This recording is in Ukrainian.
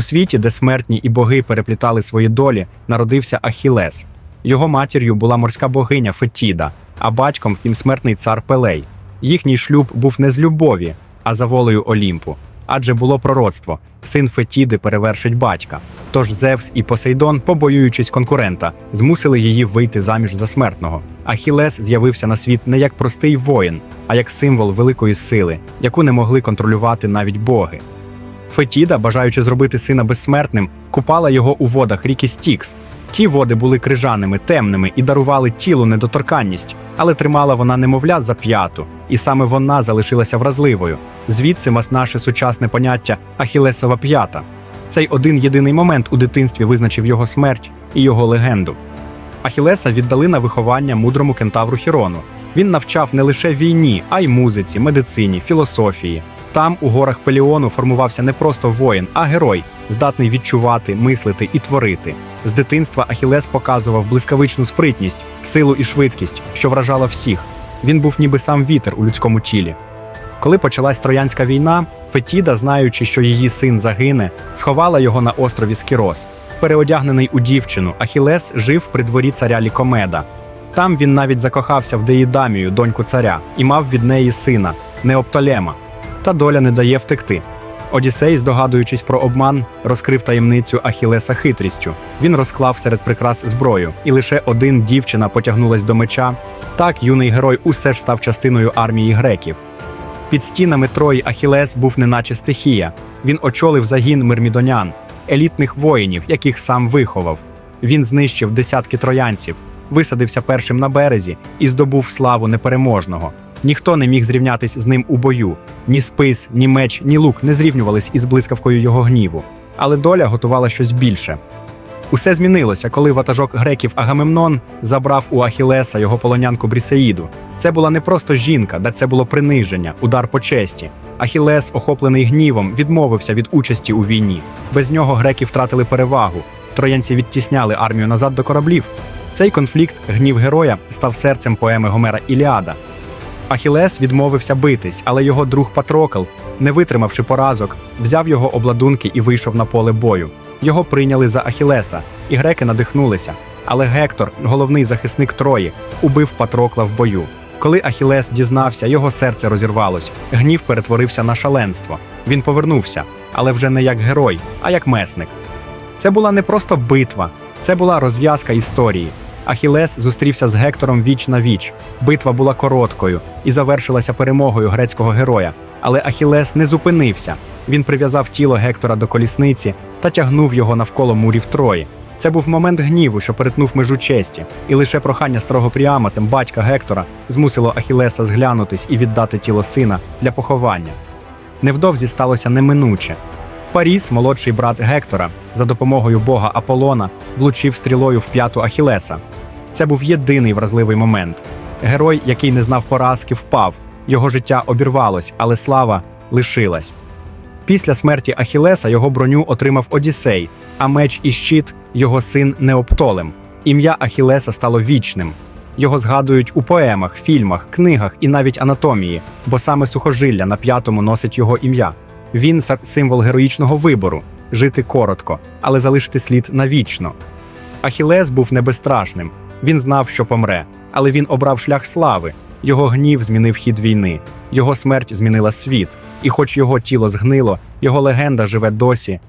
світі, де смертні і боги переплітали свої долі, народився Ахілес. Його матір'ю була морська богиня Фетіда, а батьком смертний цар Пелей. Їхній шлюб був не з любові, а за волею Олімпу. Адже було пророцтво: син Фетіди перевершить батька. Тож Зевс і Посейдон, побоюючись конкурента, змусили її вийти заміж за смертного. Ахілес з'явився на світ не як простий воїн, а як символ великої сили, яку не могли контролювати навіть боги. Фетіда, бажаючи зробити сина безсмертним, купала його у водах ріки Стікс. Ті води були крижаними, темними і дарували тілу недоторканність, але тримала вона немовля за п'яту, і саме вона залишилася вразливою. Звідси мас наше сучасне поняття Ахілесова п'ята. Цей один єдиний момент у дитинстві визначив його смерть і його легенду. Ахілеса віддали на виховання мудрому кентавру Хірону. Він навчав не лише війні, а й музиці, медицині, філософії. Там, у горах Пеліону, формувався не просто воїн, а герой, здатний відчувати, мислити і творити. З дитинства Ахілес показував блискавичну спритність, силу і швидкість, що вражала всіх. Він був ніби сам вітер у людському тілі. Коли почалась Троянська війна, Фетіда, знаючи, що її син загине, сховала його на острові Скірос. Переодягнений у дівчину, Ахілес жив при дворі царя Лікомеда. Там він навіть закохався в Деїдамію, доньку царя, і мав від неї сина Неоптолема. Та доля не дає втекти. Одіссей, здогадуючись про обман, розкрив таємницю Ахілеса хитрістю. Він розклав серед прикрас зброю, і лише один дівчина потягнулась до меча. Так юний герой усе ж став частиною армії греків. Під стінами Трої Ахілес був неначе стихія. Він очолив загін мирмідонян, елітних воїнів, яких сам виховав. Він знищив десятки троянців, висадився першим на березі і здобув славу непереможного. Ніхто не міг зрівнятись з ним у бою. Ні спис, ні меч, ні лук не зрівнювались із блискавкою його гніву. Але доля готувала щось більше. Усе змінилося, коли ватажок греків Агамемнон забрав у Ахілеса його полонянку Брісеїду. Це була не просто жінка, де це було приниження, удар по честі. Ахілес, охоплений гнівом, відмовився від участі у війні. Без нього греки втратили перевагу. Троянці відтісняли армію назад до кораблів. Цей конфлікт, гнів героя, став серцем поеми Гомера Іліада. Ахілес відмовився битись, але його друг Патрокл, не витримавши поразок, взяв його обладунки і вийшов на поле бою. Його прийняли за Ахілеса, і греки надихнулися. Але Гектор, головний захисник Трої, убив Патрокла в бою. Коли Ахілес дізнався, його серце розірвалось. Гнів перетворився на шаленство. Він повернувся, але вже не як герой, а як месник. Це була не просто битва, це була розв'язка історії. Ахілес зустрівся з Гектором віч на віч. Битва була короткою і завершилася перемогою грецького героя. Але Ахілес не зупинився. Він прив'язав тіло Гектора до колісниці та тягнув його навколо мурів Трої. Це був момент гніву, що перетнув межу честі, і лише прохання старого Пріама, тим батька Гектора, змусило Ахілеса зглянутись і віддати тіло сина для поховання. Невдовзі сталося неминуче. Паріс, молодший брат Гектора, за допомогою бога Аполлона, влучив стрілою в п'яту Ахілеса. Це був єдиний вразливий момент. Герой, який не знав поразки, впав. Його життя обірвалось, але слава лишилась. Після смерті Ахілеса його броню отримав Одіссей, а меч і щит його син Неоптолем. Ім'я Ахілеса стало вічним. Його згадують у поемах, фільмах, книгах і навіть анатомії, бо саме сухожилля на п'ятому носить його ім'я. Він символ героїчного вибору жити коротко, але залишити слід навічно. Ахілес був не безстрашним. Він знав, що помре, але він обрав шлях слави. Його гнів змінив хід війни, його смерть змінила світ. І хоч його тіло згнило, його легенда живе досі